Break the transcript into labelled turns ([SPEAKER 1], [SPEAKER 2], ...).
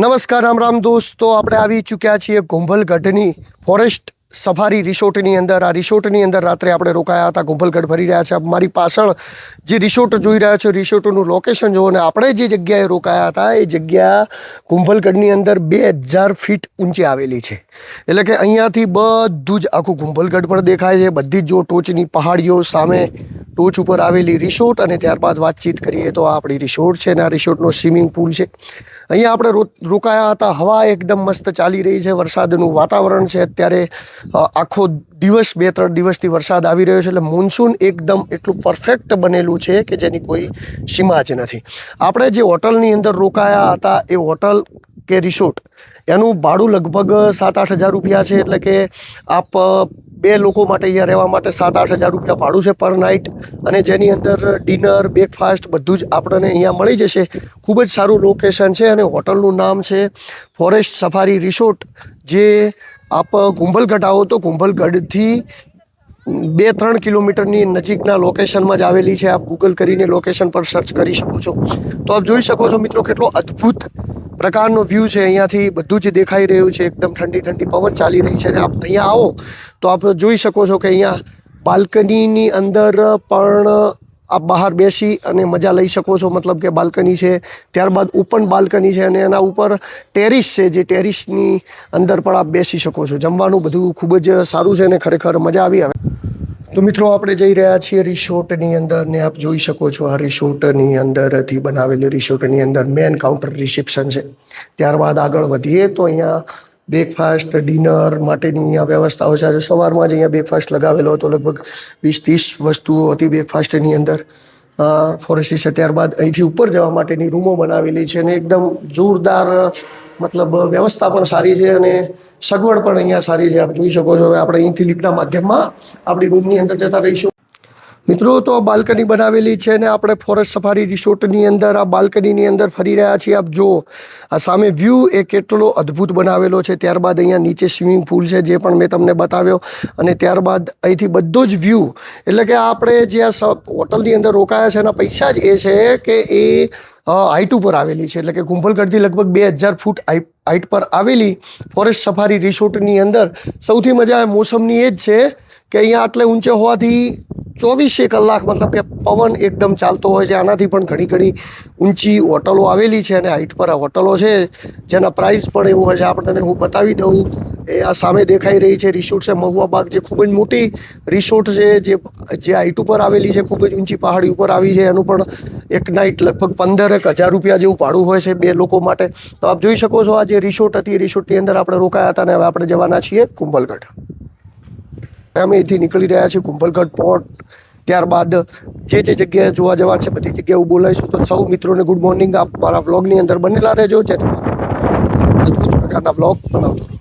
[SPEAKER 1] નમસ્કાર, રામ રામ દોસ્તો. આપણે આવી ચૂક્યા છીએ કુંભલગઢની ફોરેસ્ટ સફારી રિસોર્ટની અંદર. આ રિસોર્ટની અંદર રાત્રે આપણે રોકાયા હતા. કુંભલગઢ ફરી રહ્યા છે. મારી પાછળ જે રિસોર્ટ જોઈ રહ્યા છો, રિસોર્ટનું લોકેશન જુઓ ને, આપણે જે જગ્યાએ રોકાયા હતા, એ જગ્યા કુંભલગઢની અંદર બે હજાર ફીટ ઊંચી આવેલી છે. એટલે કે અહીંયાથી બધું જ આખું કુંભલગઢ પણ દેખાય છે. બધી જ જો ટોચની પહાડીઓ સામે ટોચ ઉપર આવેલી રિસોર્ટ અને ત્યારબાદ વાતચીત કરીએ તો આ આપણી રિસોર્ટ છે અને આ રિસોર્ટનો સ્વિમિંગ પુલ છે. અહીંયા આપણે રોકાયા હતા, હવા એકદમ મસ્ત ચાલી રહી છે, વરસાદનું વાતાવરણ છે. અત્યારે આખો દિવસ બે ત્રણ દિવસથી વરસાદ આવી રહ્યો છે એટલે મોન્સૂન એકદમ એટલું પરફેક્ટ બનેલું છે કે જેની કોઈ સીમા જ નથી. આપણે જે હોટલની અંદર રોકાયા હતા એ હોટલ કે રિસોર્ટ, એનું ભાડું લગભગ સાત આઠ હજાર રૂપિયા છે. એટલે કે આપ બે લોકો માટે અહીંયા રહેવા માટે સાત આઠ હજાર રૂપિયા ભાડું છે પર નાઇટ. અને જેની અંદર ડિનર, બ્રેકફાસ્ટ બધું જ આપણને અહીંયા મળી જશે. ખૂબ જ સારું લોકેશન છે અને હોટલનું નામ છે ફોરેસ્ટ સફારી રિસોર્ટ. જે આપ કુંભલગઢ આવો તો કુંભલગઢથી બે ત્રણ કિલોમીટરની નજીકના લોકેશનમાં જ આવેલી છે. આપ ગૂગલ કરીને લોકેશન પર સર્ચ કરી શકો છો. તો આપ જોઈ શકો છો મિત્રો કેટલો અદ્ભુત પ્રકારનો વ્યૂ છે, અહીંયાથી બધું જ દેખાઈ રહ્યું છે, એકદમ ઠંડી ઠંડી પવન ચાલી રહી છે, અને આપ અહીંયા આવો તો આપ જોઈ શકો છો કે અહીંયા બાલ્કનીની અંદર પણ આપ બહાર બેસી અને મજા લઈ શકો છો. મતલબ કે બાલ્કની છે, ત્યારબાદ ઓપન બાલ્કની છે, અને એના ઉપર ટેરિસ છે, જે ટેરિસની અંદર પણ આપ બેસી શકો છો. જમવાનું બધું ખૂબ જ સારું છે, અને ખરેખર મજા આવી આવે. તો મિત્રો આપણે જઈ રહ્યા છીએ રિસોર્ટની અંદર ને આપ જોઈ શકો છો આ રિસોર્ટની અંદરથી બનાવેલી રિસોર્ટની અંદર મેન કાઉન્ટર રિસેપ્શન છે. ત્યારબાદ આગળ વધીએ તો અહીંયા બ્રેકફાસ્ટ, ડિનર માટેની અહીંયા વ્યવસ્થાઓ છે. સવારમાં જ અહીંયા બ્રેકફાસ્ટ લગાવેલો હતો. લગભગ વીસ ત્રીસ વસ્તુઓ હતી બ્રેકફાસ્ટની અંદર. ફોરેસ્ટ છે ત્યારબાદ અહીંથી ઉપર જવા માટેની રૂમો બનાવેલી છે અને એકદમ જોરદાર, મતલબ વ્યવસ્થા પણ સારી છે અને સગવડ પણ અહીંયા સારી છે. આપ જોઈ શકો છો હવે આપણે અહીંથી લિફ્ટના માધ્યમમાં આપણી રૂમની અંદર જતા રહીશું. મિત્રો, તો બાલ્કની બનાવેલી છે ને આપણે ફોરેસ્ટ સફારી રિસોર્ટની અંદર, આ બાલ્કનીની અંદર ફરી રહ્યા છીએ. આપ જુઓ, આ સામે વ્યૂ એ કેટલો અદ્ભુત બનાવેલો છે. ત્યારબાદ અહીંયા નીચે સ્વિમિંગ પુલ છે, જે પણ મેં તમને બતાવ્યો. અને ત્યારબાદ અહીંથી બધો જ વ્યૂ એટલે કે આપણે જે આ હોટલની અંદર રોકાયા છે, એના પૈસા જ એ છે કે એ હાઇટ ઉપર આવેલી છે. એટલે કે કુંભલગઢથી લગભગ બે હજાર ફૂટ હાઇટ પર આવેલી ફોરેસ્ટ સફારી રિસોર્ટની અંદર. સૌથી મજા મોસમની એ જ છે કે અહીંયા આટલે ઊંચે હોવાથી ચોવીસે કલાક મતલબ કે પવન એકદમ ચાલતો હોય છે. આનાથી પણ ઘણી ઘણી ઊંચી હોટલો આવેલી છે અને હાઈટ પર આ હોટલો છે. જેના પ્રાઇસ પણ એવું હોય છે. આપણને હું બતાવી દઉં. એ આ સામે દેખાઈ રહી છે રિસોર્ટ છે. મહુવા બાગ જે ખૂબ જ મોટી રિસોર્ટ છે. જે જે હાઈટ ઉપર આવેલી છે. ખૂબ જ ઊંચી પહાડી ઉપર આવી છે. એનું પણ એક નાઇટ લગભગ પંદર એક હજાર રૂપિયા જેવું ભાડું હોય છે બે લોકો માટે. તો આપ જોઈ શકો છો આ જે રિસોર્ટ હતી રિસોર્ટની અંદર આપણે રોકાયા હતા અને હવે આપણે જવાના છીએ કુંભલગઢ. અમે અહીંથી નીકળી રહ્યા છીએ કુંભલગઢ પોર્ટ. ત્યારબાદ જે જે જગ્યાએ જોવા જવા છે બધી જગ્યાએ હું બોલાવીશું. તો સૌ મિત્રોને ગુડ મોર્નિંગ. આપ મારા વ્લોગની અંદર બનેલા રહેજો. જેથી અદભુત પ્રકારના વ્લોગ બનાવતો